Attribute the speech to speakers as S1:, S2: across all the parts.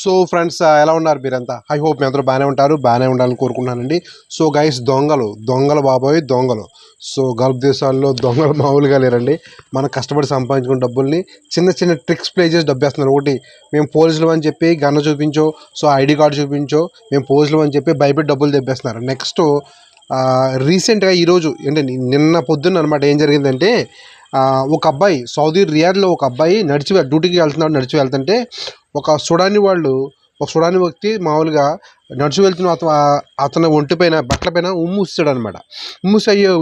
S1: So friends uh, ఎలా ఉన్నారు మీరంతా? ఐ హోప్ మీ అందరూ బాగానే ఉంటారు బాగానే ఉండాలని కోరుకుంటున్నానండి. సో గైస్ దొంగలు దొంగలు బాబోయ్ దొంగలు. సో గల్ఫ్ దేశాల్లో దొంగలు మామూలుగా లేరండి. మనం కష్టపడి సంపాదించుకున్న డబ్బుల్ని చిన్న చిన్న ట్రిక్స్ ప్లే చేసి డబ్బేస్తున్నారు. ఒకటి మేము పోలీసులు అని చెప్పి గన్న చూపించో సో ఐడి కార్డు చూపించో మేము పోలీసులు అని చెప్పి భయపెట్టి డబ్బులు తెప్పేస్తున్నారు నెక్స్ట్ రీసెంట్గా uh, ఈరోజు అంటే నిన్న పొద్దున్న అనమాట ఏం జరిగిందంటే uh, ఒక అబ్బాయి సౌదీ రియాద్లో ఒక అబ్బాయి నడిచి డ్యూటీకి వెళ్తున్నాడు నడిచి వెళ్తుంటే ఒక సుడాని వాళ్ళు ఒక సుడాని వ్యక్తి మామూలుగా నడిచి వెళ్తున్న అతను అతని ఒంటిపైన బట్టల పైన ఉమ్మూస్తాడు అనమాట ఉమ్మూసి అయ్యో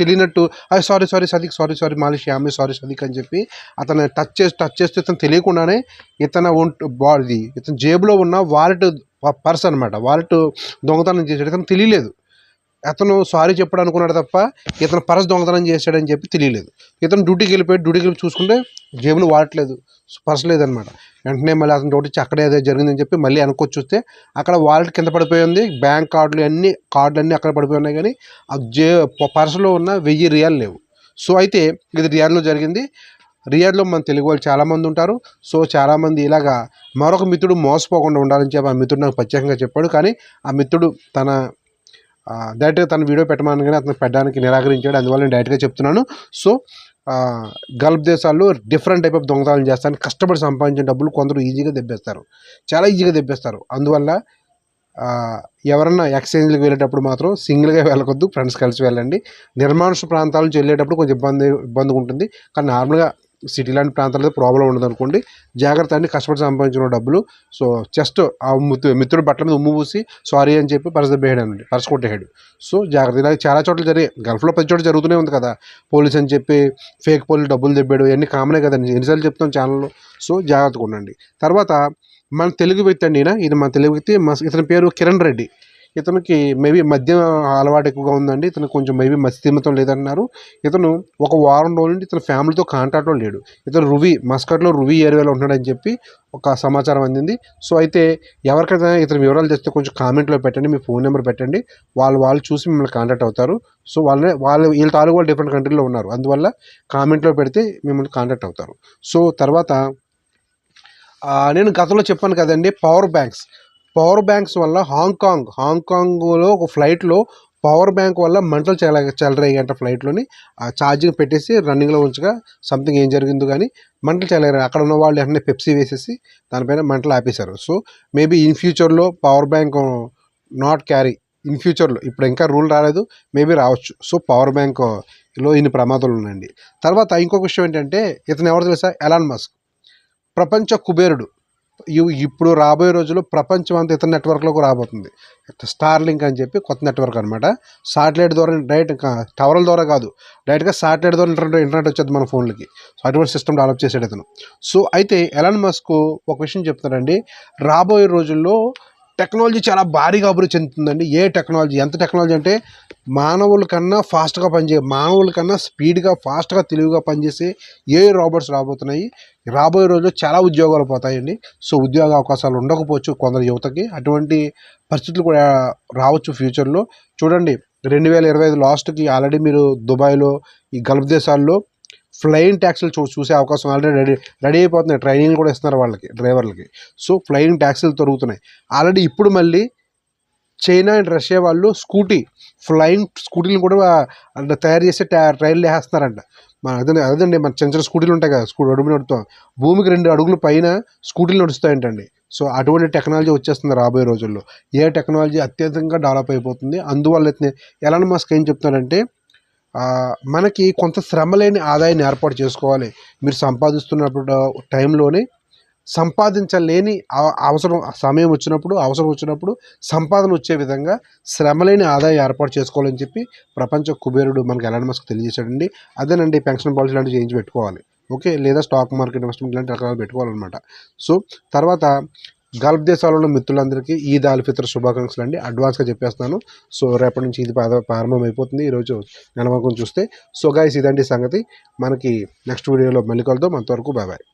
S1: తెలియనట్టు అయ్యి సారీ సారీ సదిక్ సారీ సారీ మాలిష్ ఆమె సారీ సదిక్ అని చెప్పి అతను టచ్ చేసి టచ్ చేస్తే ఇతను తెలియకుండానే ఇతను ఒంటి బాడీ ఇతని జేబులో ఉన్న వాలెట్ పర్స్ అనమాట వాలెట్ దొంగతనం చేసాడు ఇతను తెలియలేదు. అతను సారీ చెప్పడం అనుకున్నాడు తప్ప ఇతను పరస్ దొంగతనం చేశాడని చెప్పి తెలియలేదు. ఇతను డ్యూటీకి వెళ్ళిపోయి డ్యూటీకి వెళ్ళి చూసుకుంటే జేబులు వాడట్లేదు పర్స్ లేదనమాట వెంటనే మళ్ళీ అతను డ్యూటీ అక్కడే అదే జరిగిందని చెప్పి మళ్ళీ వెనక్కి చూస్తే అక్కడ వాలెట్ కింద పడిపోయి ఉంది బ్యాంక్ కార్డులు అన్ని కార్డులు అన్నీ అక్కడ పడిపోయి ఉన్నాయి కానీ ఆ జే పర్సులో ఉన్న వెయ్యి రియాలు లేవు. సో అయితే ఇది రియాల్లో జరిగింది. రియాడ్లో మన తెలుగు వాళ్ళు చాలామంది ఉంటారు. సో చాలామంది ఇలాగా మరొక మిత్రుడు మోసపోకుండా ఉండాలని చెప్పి ఆ మిత్రుడు నాకు ప్రత్యేకంగా చెప్పాడు. కానీ ఆ మిత్రుడు తన డైరెక్ట్గా తన వీడియో పెట్టమని కానీ అతను పెట్టడానికి నిరాకరించాడు. అందువల్ల నేను డైరెక్ట్గా చెప్తున్నాను. సో గల్ఫ్ దేశాల్లో డిఫరెంట్ టైప్ ఆఫ్ దొంగతనాలు చేస్తాను కష్టపడి సంపాదించిన డబ్బులు కొందరు ఈజీగా దెబ్బేస్తారు. చాలా ఈజీగా దెబ్బేస్తారు. అందువల్ల ఎవరన్నా ఎక్స్చేంజ్కి వెళ్ళేటప్పుడు మాత్రం సింగిల్గా వెళ్ళకొద్దు ఫ్రెండ్స్ కలిసి వెళ్ళండి. నిర్మానుష ప్రాంతాల నుంచి వెళ్ళేటప్పుడు కొంచెం ఇబ్బంది ఇబ్బందిగా ఉంటుంది. కానీ నార్మల్గా సిటీ లాంటి ప్రాంతాల్లో ప్రాబ్లం ఉండదు అనుకోండి జాగ్రత్త అండి కష్టపడి సంపాదించిన డబ్బులు సో జస్ట్ ఆ మిత్రుడు బట్టల మీద ఉమ్ము పూసి సారీ అని చెప్పి పరిస్థితి దెబ్బేయడం అండి పరస కొట్టేయడు సో జాగ్రత్త ఇలా చాలా చోట్ల జరిగే గల్ఫ్లో ప్రతి చోట జరుగుతూనే ఉంది కదా పోలీస్ అని చెప్పి ఫేక్ పోలీస్ డబ్బులు దెబ్బాడు ఇవన్నీ కామనే కదండి. ఎన్నిసార్లు చెప్తాం ఛానల్లో సో జాగ్రత్తగా ఉండండి. తర్వాత మన తెలుగు వ్యక్తి అండి ఇది మన తెలుగు వ్యక్తి ఇతని పేరు కిరణ్ రెడ్డి. ఇతనికి మేబీ మద్యం అలవాటు ఎక్కువగా ఉందండి. ఇతను కొంచెం మేబీ మత్స్యమతం లేదంటున్నారు ఇతను ఒక వారం రోజుల నుండి ఇతను ఫ్యామిలీతో కాంటాక్ట్లో లేడు. ఇతను రువి మస్కట్లో రువి ఏరియాలో ఉంటున్నాడని చెప్పి ఒక సమాచారం అందింది. సో అయితే ఎవరికైనా ఇతని వివరాలు తెస్తే కొంచెం కామెంట్లో పెట్టండి మీ ఫోన్ నెంబర్ పెట్టండి. వాళ్ళు వాళ్ళు చూసి మిమ్మల్ని కాంటాక్ట్ అవుతారు. సో వాళ్ళని వాళ్ళు వీళ్ళ తాలూకు వాళ్ళు డిఫరెంట్ కంట్రీలో ఉన్నారు. అందువల్ల కామెంట్లో పెడితే మిమ్మల్ని కాంటాక్ట్ అవుతారు. సో తర్వాత నేను గతంలో చెప్పాను కదండి పవర్ బ్యాంక్స్ పవర్ బ్యాంక్స్ వల్ల హాంకాంగ్ హాంకాంగ్లో ఒక ఫ్లైట్లో పవర్ బ్యాంక్ వల్ల మంటలు చెల చెలరేగంట ఫ్లైట్లోని ఆ ఛార్జింగ్ పెట్టేసి రన్నింగ్లో ఉంచగా సంథింగ్ ఏం జరిగిందో కానీ మంటలు చెలరేగాయి అక్కడ ఉన్న వాళ్ళు వెంటనే పెప్సీ వేసేసి దానిపైన మంటలు ఆపేశారు. సో మేబీ ఇన్ ఫ్యూచర్లో power bank not carry in ఫ్యూచర్లో ఇప్పుడు ఇంకా రూల్ రాలేదు మేబీ రావచ్చు. సో పవర్ బ్యాంక్లో ఇన్ని ప్రమాదాలు ఉన్నాయండి. తర్వాత ఇంకొక విషయం ఏంటంటే ఇతను ఎవరు తెలుసా? Elon Musk. ప్రపంచ కుబేరుడు. ఇప్పుడు రాబోయే రోజుల్లో ప్రపంచం అంతా ఇతర నెట్వర్క్లోకి రాబోతుంది. స్టార్ లింక్ అని చెప్పి కొత్త నెట్వర్క్ అనమాట సాటిలైట్ ద్వారా డైరెక్ట్ టవర్ల ద్వారా కాదు. డైరెక్ట్గా సాటిలైట్ ద్వారా ఇంటర్నెట్ ఇంటర్నెట్ వచ్చేది మన ఫోన్లకి. సో అటువంటి సిస్టమ్ డెవలప్ చేసాడు ఇతను. సో అయితే ఎలాన్ మస్క్ ఒక విషయం చెప్తారండి రాబోయే రోజుల్లో టెక్నాలజీ చాలా భారీగా అభివృద్ధి చెందుతుందండి. ఏ టెక్నాలజీ ఎంత టెక్నాలజీ అంటే మానవుల కన్నా ఫాస్ట్గా పనిచే మానవుల కన్నా స్పీడ్గా ఫాస్ట్గా తెలివిగా పనిచేసే ఏ రాబోట్స్ రాబోతున్నాయి? రాబోయే రోజుల్లో చాలా ఉద్యోగాలు పోతాయండి. సో ఉద్యోగ అవకాశాలు ఉండకపోవచ్చు కొందరు యువతకి. అటువంటి పరిస్థితులు కూడా రావచ్చు ఫ్యూచర్లో. చూడండి రెండు వేల ఇరవై ఐదు లాస్ట్కి ఆల్రెడీ మీరు దుబాయ్లో ఈ గల్ఫ్ దేశాల్లో ఫ్లయింగ్ ట్యాక్సీలు చూ చూసే అవకాశం ఆల్రెడీ రెడీ రెడీ అయిపోతున్నాయి. ట్రైనింగ్ కూడా ఇస్తున్నారు వాళ్ళకి డ్రైవర్లకి. సో ఫ్లయింగ్ ట్యాక్సీలు దొరుకుతున్నాయి ఆల్రెడీ ఇప్పుడు మళ్ళీ చైనా అండ్ రష్యా వాళ్ళు స్కూటీ ఫ్లయింగ్ స్కూటీలు కూడా తయారు చేసే టా- ట్రైన్లు వేస్తున్నారంట. మన అదే అదండి మన చిన్న చిన్న స్కూటీలు ఉంటాయి కదా స్కూటీ అడుగు నడుపుతాం. భూమికి రెండు అడుగుల పైన స్కూటీలు నడుస్తాయంటండి. సో అటువంటి టెక్నాలజీ వచ్చేస్తుంది రాబోయే రోజుల్లో. ఏ టెక్నాలజీ అత్యధికంగా డెవలప్ అయిపోతుంది. అందువల్ల అయితే ఎలాన్ మస్క్ ఏం చెప్తున్నారంటే మనకి కొంత శ్రమ లేని ఆదాయాన్ని ఏర్పాటు చేసుకోవాలి. మీరు సంపాదిస్తున్నప్పుడు టైంలోనే సంపాదించలేని అవసరం సమయం వచ్చినప్పుడు అవసరం వచ్చినప్పుడు సంపాదన వచ్చే విధంగా శ్రమలేని ఆదాయం ఏర్పాటు చేసుకోవాలని చెప్పి ప్రపంచ కుబేరుడు మనకి ఎలాంటి మస్క్ తెలియజేశాడండి. అదేనండి పెన్షన్ పాలసీ లాంటివి చేయించి పెట్టుకోవాలి. ఓకే? లేదా స్టాక్ మార్కెట్ ఇన్వెస్ట్మెంట్ ఇలాంటి రకాలు పెట్టుకోవాలన్నమాట. సో తర్వాత గల్ఫ్ దేశాలలో మిత్రులందరికీ ఈద్ ఆల్ఫితర్ శుభాకాంక్షలు అండి. అడ్వాన్స్గా చెప్పేస్తున్నాను. సో రేపటి నుంచి ఇది ప్రారంభం అయిపోతుంది. ఈరోజు నెలవంకం చూస్తే. సో గాయస్ ఇదండి సంగతి. మనకి నెక్స్ట్ వీడియోలో మళ్ళీ కలుద్దాం. అంతవరకు బాబాయ్